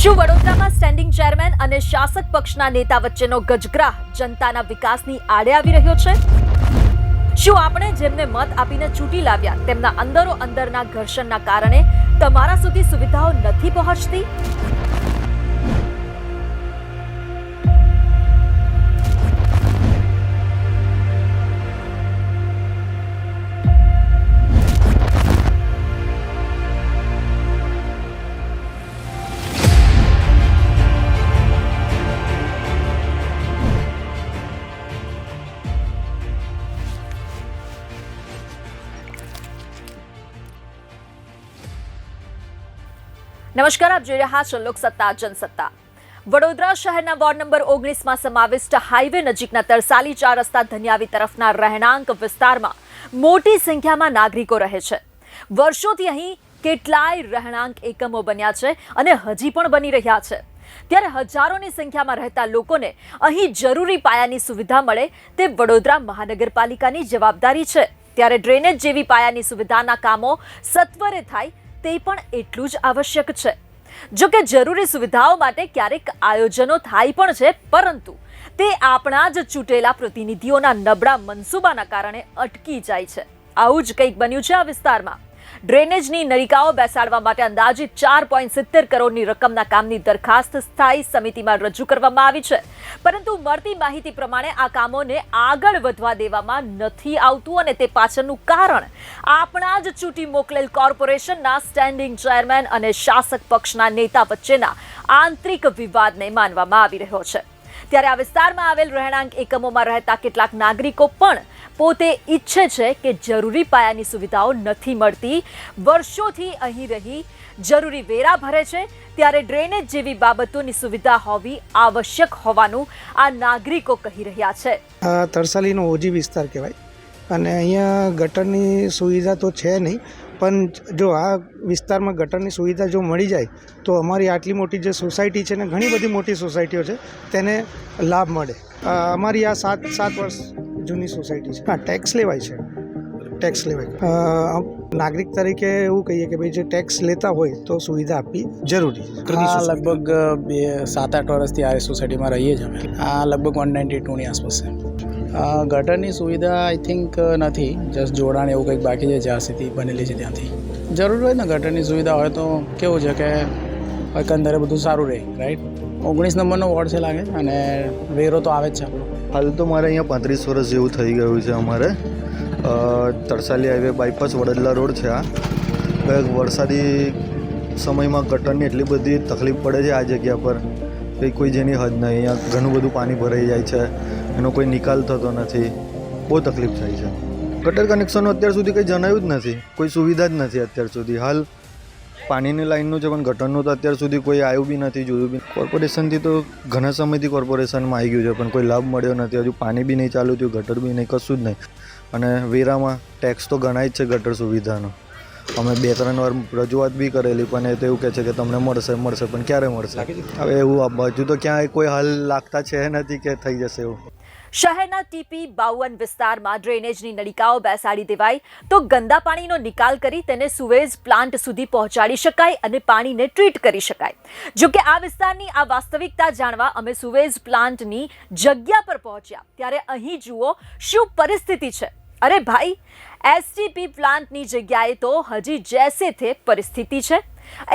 શું વડોદરામાં standing chairman અને શાસક પક્ષના નેતા વચ્ચેનો ગજગ્રાહ જનતાના વિકાસની આડે આવી રહ્યો છે? શું આપણે જેમને મત આપીને ચૂંટી લાવ્યા, તેમના અંદરો અંદરના ઘર્ષણના કારણે તમારા સુધી સુવિધાઓ નથી પહોંચતી? નમસ્કાર, આપ જોઈ રહ્યા છો લોકસત્તા, જનસત્તા. વડોદરા શહેરના વોર્ડ નંબર ઓગણીસમાં સમાવિષ્ટ હાઈવે નજીકના તરસાલી ચાર રસ્તા ધન્યાવી તરફના રહેણાંક વિસ્તારમાં મોટી સંખ્યામાં નાગરિકો રહે છે. વર્ષોથી અહીં કેટલાય રહેણાંક એકમો બન્યા છે અને હજી પણ બની રહ્યા છે. ત્યારે હજારોની સંખ્યામાં રહેતા લોકોને અહીં જરૂરી પાયાની સુવિધા મળે તે વડોદરા મહાનગરપાલિકાની જવાબદારી છે. ત્યારે ડ્રેનેજ જેવી પાયાની સુવિધાના કામો સત્વરે થાય તે પણ એટલું જ આવશ્યક છે. જો કે જરૂરી સુવિધાઓ માટે ક્યારેક આયોજનો થાય પણ છે, પરંતુ તે આપણા જ ચૂંટેલા પ્રતિનિધિઓના નબળા મનસૂબાના કારણે અટકી જાય છે. આવું જ કંઈક બન્યું છે આ વિસ્તારમાં. ડ્રેનેજની નળિકાઓ બેસાડવા માટે અંદાજિત ચાર પોઈન્ટ સિત્તેર કરોડની રકમના કામની દરખાસ્ત સ્થાયી સમિતિમાં રજૂ કરવામાં આવી છે. પરંતુ મળતી માહિતી પ્રમાણે આ કામોને આગળ વધવા દેવામાં નથી આવતું અને તે પાછળનું કારણ આપણા જ ચૂંટી મોકલેલ કોર્પોરેશનના સ્ટેન્ડિંગ ચેરમેન અને શાસક પક્ષના નેતા વચ્ચેના આંતરિક વિવાદને માનવામાં આવી રહ્યો છે. ત્યારે આ વિસ્તારમાં આવેલ રહેણાંક એકમોમાં રહેતા કેટલાક નાગરિકો પણ પોતે ઈચ્છે છે કે જરૂરી પાયાની સુવિધાઓ નથી મળતી. વર્ષોથી અહીં રહી જરૂરી વેરા ભરે છે. ત્યારે ડ્રેનેજ જેવી બાબતોની સુવિધા હોવી આવશ્યક હોવાનું આ નાગરિકો કહી રહ્યા છે. તરસાલીનો ઓજી વિસ્તાર કહેવાય. અને અહીંયા ગટરની સુવિધા તો છે નહીં, પણ જો આ વિસ્તારમાં ગટરની સુવિધા જો મળી જાય, તો અમારી આટલી મોટી જે સોસાયટી છે ને, ઘણી બધી મોટી સોસાયટીઓ છે, તેને લાભ મળે. અમારી આ સાત સાત વર્ષ જૂની સોસાયટી છે. હા ટેક્સ લેવાય છે. ટેક્સ લેવાય. નાગરિક તરીકે એવું કહીએ કે ભાઈ જે ટેક્સ લેતા હોય તો સુવિધા આપવી જરૂરી છે. આ લગભગ બે સાત આઠ વર્ષથી આ સોસાયટીમાં રહીએ છીએ અમે. આ લગભગ વન નાઇન્ટી ટુની આસપાસ છે. ગટરની સુવિધા આઈ થિંક નથી. જસ્ટ જોડાણ એવું કંઈક બાકી છે જ્યાં સુધી બનેલી છે ત્યાંથી. જરૂર હોય ને ગટરની સુવિધા હોય તો કેવું છે કે એકંદરે બધું સારું રહે રાઈટ ઓગણીસ નંબરનો વોર્ડ છે લાગે અને વેરો તો આવે જ છે આપણો. હાલ તો મારે અહીંયા પાંત્રીસ વર્ષ જેવું થઈ ગયું છે અમારે. Tarsali highway bypass Vadodara road છે આ. વરસાદી સમયમાં ગટરની એટલી બધી તકલીફ પડે છે આ જગ્યા પર કે કોઈ જેની હદ નહીં. અહીંયા ઘણું બધું પાણી ભરાઈ જાય છે. એનો કોઈ નિકાલ થતો નથી. બહુ તકલીફ થાય છે. ગટર કનેક્શનનું અત્યાર સુધી કંઈ જણાયું જ નથી. કોઈ સુવિધા જ નથી અત્યાર સુધી. હાલ પાણીની લાઇનનું છે પણ ગટરનું તો અત્યાર સુધી કોઈ આવ્યું બી નથી જોયું બી કોર્પોરેશનથી તો ઘણા સમયથી કોર્પોરેશનમાં આવી ગયું છે પણ કોઈ લાભ મળ્યો નથી. હજુ પાણી બી નહીં ચાલુ થયું ગટર બી નહીં કશું જ નહીં. અને વેરામાં ટેક્સ તો ગણાય જ છે ગટર સુવિધાનો. અમે બે ત્રણ વાર રજૂઆત બી કરેલી પણ એ તો એવું કહે છે કે તમને મળશે મળશે પણ ક્યારે મળશે? હવે એવું હજુ તો ક્યાંય કોઈ હાલ લાગતા છે નથી કે થઈ જશે એવું. શહેરના ટીપી બાવન વિસ્તારમાં ડ્રેનેજની નળિકાઓ બેસાડી દેવાય તો ગંદા પાણીનો નિકાલ કરી તેને સુવેજ પ્લાન્ટ સુધી પહોંચાડી શકાય અને પાણીને ટ્રીટ કરી શકાય. જો કે આ વિસ્તારની આ વાસ્તવિકતા જાણવા અમે સુવેજ પ્લાન્ટની જગ્યા પર પહોંચ્યા. ત્યારે અહીં જુઓ શું પરિસ્થિતિ છે. અરે ભાઈ એસટીપી પ્લાન્ટની જગ્યાએ તો હજી જૈસે થે પરિસ્થિતિ છે.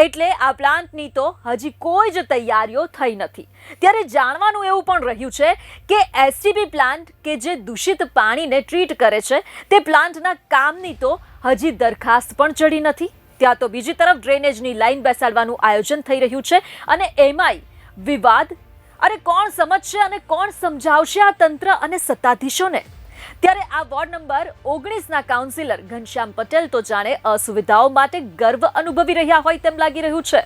એટલે આ પ્લાન્ટની તો હજી કોઈ જ તૈયારીઓ થઈ નથી. ત્યારે જાણવાનું એવું પણ રહ્યું છે કે એસટીપી પ્લાન્ટ કે જે દૂષિત પાણીને ટ્રીટ કરે છે, તે પ્લાન્ટના કામની તો હજી દરખાસ્ત પણ ચડી નથી. ત્યાં તો બીજી તરફ ડ્રેનેજની લાઈન બેસાડવાનું આયોજન થઈ રહ્યું છે અને એમાંય વિવાદ. અરે કોણ સમજશે અને કોણ સમજાવશે આ તંત્ર અને સત્તાધીશોને? ત્યારે આ વોર્ડ નંબર ઓગણીસના કાઉન્સિલર ઘનશ્યામ પટેલ તો જાણે અસુવિધાઓ માટે ગર્વ અનુભવી રહ્યા હોય તેમ લાગી રહ્યું છે.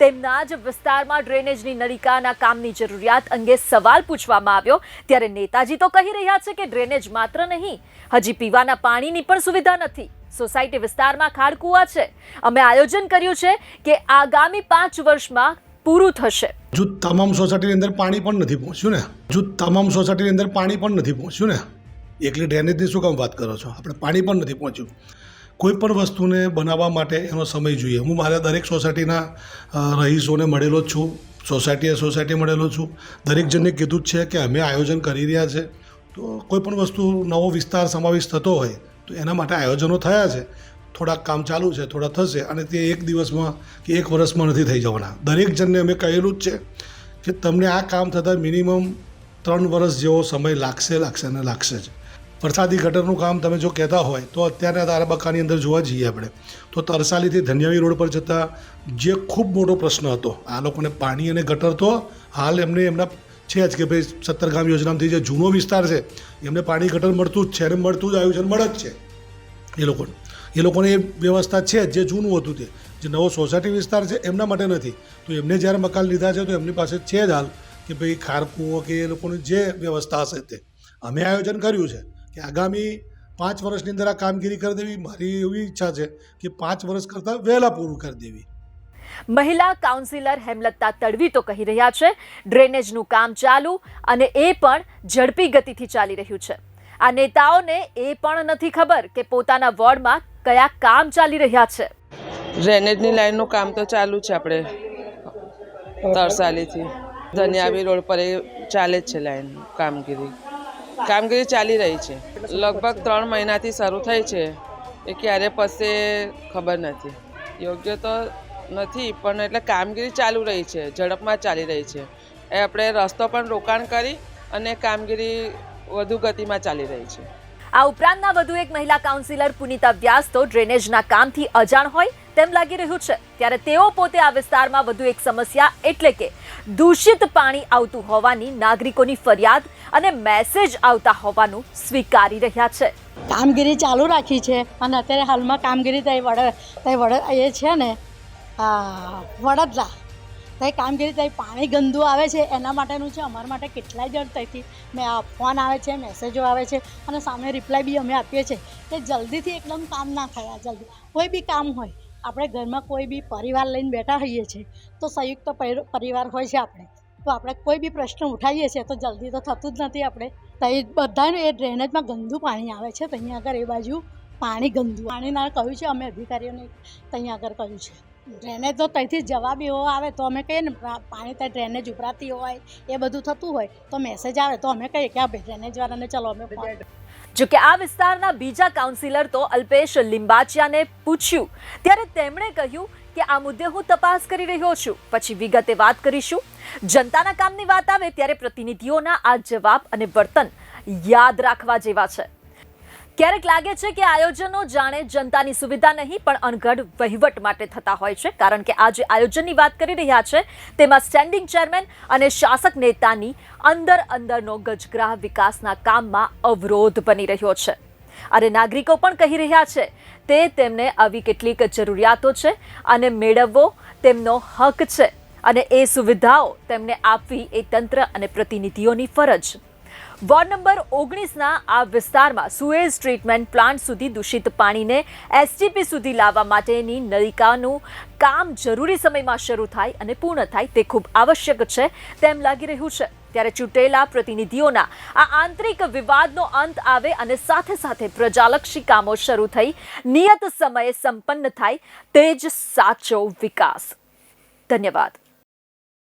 તેમના જ વિસ્તારમાં ડ્રેનેજની નળિકાના કામની જરૂરિયાત અંગે સવાલ પૂછવામાં આવ્યો. ત્યારે નેતાજી તો કહી રહ્યા છે કે ડ્રેનેજ માત્ર નહીં, હજી પીવાના પાણીની પણ સુવિધા નથી. સોસાયટી વિસ્તારમાં ખાડકુવા છે. અમે આયોજન કર્યું છે કે આગામી પાંચ વર્ષમાં પૂરું થશે. જો તમામ સોસાયટીની અંદર પાણી પણ નથી પહોંચ્યું ને. જો તમામ સોસાયટીની અંદર પાણી પણ નથી પહોંચ્યું ને. એકલી ડ્રેનેજની શું કામ વાત કરો છો? આપણે પાણી પણ નથી પહોંચ્યું. કોઈ પણ વસ્તુને બનાવવા માટે એનો સમય જોઈએ. હું મારા દરેક સોસાયટીના રહીશોને મળેલો જ છું. સોસાયટીએ સોસાયટી મળેલો છું. દરેક જણને કીધું જ છે કે અમે આયોજન કરી રહ્યા છે. તો કોઈ પણ વસ્તુ નવો વિસ્તાર સમાવેશ થતો હોય, તો એના માટે આયોજનો થયા છે. થોડાક કામ ચાલુ છે, થોડા થશે અને તે એક દિવસમાં કે એક વર્ષમાં નથી થઈ જવાના. દરેક જણને અમે કહેલું જ છે કે તમને આ કામ થતાં મિનિમમ ત્રણ વર્ષ જેવો સમય લાગશે લાગશે અને લાગશે જ. વરસાદી ગટરનું કામ તમે જો કહેતા હોય, તો અત્યારના તારાબક્કાની અંદર જોવા જઈએ આપણે. તો તરસાલીથી ધન્યાવી રોડ પર જતા જે ખૂબ મોટો પ્રશ્ન હતો, આ લોકોને પાણી અને ગટર તો હાલ એમને એમના છે જ કે ભાઈ સત્તરગામ યોજનામાંથી જે જૂનો વિસ્તાર છે, એમને પાણી, ગટર મળતું જ છે અને મળતું જ આયોજન મળે જ છે. એ લોકોને. એ લોકોને એ વ્યવસ્થા છે જે જૂનું હતું તે. જે નવો સોસાયટી વિસ્તાર છે, એમના માટે નથી. તો એમને જ્યારે મકાન લીધા છે, તો એમની પાસે છે જ હાલ કે ભાઈ ખારકુઓ કે એ લોકોની જે વ્યવસ્થા હશે તે. અમે આયોજન કર્યું છે. કે આગામી પાંચ વર્ષની અંદર આ કામગીરી કરી દેવી. મારી એવી ઈચ્છા છે કે પાંચ વર્ષ કરતાં વહેલા પૂરું કરી દેવી. મહિલા કાઉન્સિલર હેમલતા તડવી તો કહી રહ્યા છે ડ્રેનેજનું કામ ચાલુ અને એ પણ ઝડપી ગતિથી ચાલી રહ્યું છે. આ નેતાઓને એ પણ નથી ખબર કે પોતાના વોર્ડમાં કયા કામ ચાલી રહ્યા છે. ડ્રેનેજની લાઈનનું કામ તો ચાલુ છે આપણે તરસાલીથી. ધન્યાવી રોડ પર એ ચાલે જ છે લાઈન કામગીરી. કામગીરી ચાલી રહી છે. લગભગ ત્રણ મહિનાથી શરૂ થઈ છે એ ક્યારે પશે ખબર નથી. યોગ્ય તો નથી, પણ એટલે કામગીરી ચાલુ રહી છે, ઝડપમાં ચાલી રહી છે. એ આપણે રસ્તો પણ રોકાણ કરી અને કામગીરી વધુ ગતિમાં ચાલી રહી છે. આ ઉપરાંતના વધુ એક મહિલા કાઉન્સિલર પુનિતા વ્યાસ તો ડ્રેનેજના કામથી અજાણ હોય તેમ લાગી રહ્યું છે. ત્યારે તેઓ પોતે આ વિસ્તારમાં વધુ એક સમસ્યા એટલે કે દૂષિત પાણી આવતું હોવાની નાગરિકોની ફરિયાદ અને મેસેજ આવતા હોવાનું સ્વીકારી રહ્યા છે. કામગીરી ચાલુ રાખી છે અને અત્યારે હાલમાં કામગીરી તઈ વડ તઈ વડ, એ છે ને, આ વડોદરા તઈ કામગીરી તઈ પાણી ગંદુ આવે છે. એના માટેનું છે, અમારા માટે કેટલાય જણ ત્યાંથી મેં ફોન આવે છે, મેસેજો આવે છે અને સામે રિપ્લાય બી અમે આપીએ છીએ કે જલ્દીથી એકદમ કામ ના થયા જલ્દી. કોઈ બી કામ હોય આપણે ઘરમાં કોઈ બી પરિવાર લઈને બેઠા હોઈએ છીએ તો સંયુક્ત પરી- પરિવાર હોય છે આપણે. તો આપણે કોઈ બી પ્રશ્ન ઉઠાવીએ છીએ તો જલ્દી તો થતું જ નથી આપણે. તો એ બધાને એ ડ્રેનેજમાં ગંદુ પાણી આવે છે ત્યાં આગળ એ બાજુ પાણી ગંદુ. પાણીના કહ્યું છે અમે અધિકારીઓને ત્યાં આગળ કહ્યું છે. ડ્રેનેજ તો ત્યાંથી જવાબ એવો આવે તો અમે કહીએ ને પાણી ત્યાં ડ્રેનેજ ઉભરાતી હોય એ બધું થતું હોય તો મેસેજ આવે તો અમે કહીએ કે આ ડ્રેનેજવાળાને ચલો અમે ફોન જો કે આ વિસ્તારના બીજા કાઉન્સિલર તો અલ્પેશ લિંબાચિયાને પૂછ્યું. ત્યારે તેમણે કહ્યું કે આ મુદ્દે હું તપાસ કરી રહ્યો છું. પછી વિગતે વાત કરીશું. જનતાના કામની વાત આવે ત્યારે પ્રતિનિધિઓના આ જવાબ અને વર્તન યાદ રાખવા જેવા છે. ક્યારેક લાગે છે કે આયોજનો જાણે જનતાની સુવિધા નહીં, પણ અણઘડ વહીવટ માટે થતા હોય છે. કારણ કે આજે આયોજનની વાત કરી રહ્યા છે, તેમાં સ્ટેન્ડિંગ ચેરમેન અને શાસક નેતાની અંદર અંદરનો ગજગ્રાહ વિકાસના કામમાં અવરોધ બની રહ્યો છે. અને નાગરિકો પણ કહી રહ્યા છે, તે તેમને આવી કેટલીક જરૂરિયાતો છે અને મેળવવો તેમનો હક છે. અને એ સુવિધાઓ તેમને આપવી એ તંત્ર અને પ્રતિનિધિઓની ફરજ. વોર્ડ નંબર ઓગણીસના આ વિસ્તારમાં સુએઝ ટ્રીટમેન્ટ પ્લાન્ટ સુધી દૂષિત પાણીને એસટીપી સુધી લાવવા માટેની નલિકાનું કામ જરૂરી સમયમાં શરૂ થાય અને પૂર્ણ થાય તે ખૂબ આવશ્યક છે તેમ લાગી રહ્યું છે. ત્યારે ચૂંટેલા પ્રતિનિધિઓના આ આંતરિક વિવાદનો અંત આવે અને સાથે સાથે પ્રજાલક્ષી કામો શરૂ થઈ, નિયત સમયે સંપન્ન થાય, તે જ સાચો વિકાસ. ધન્યવાદ.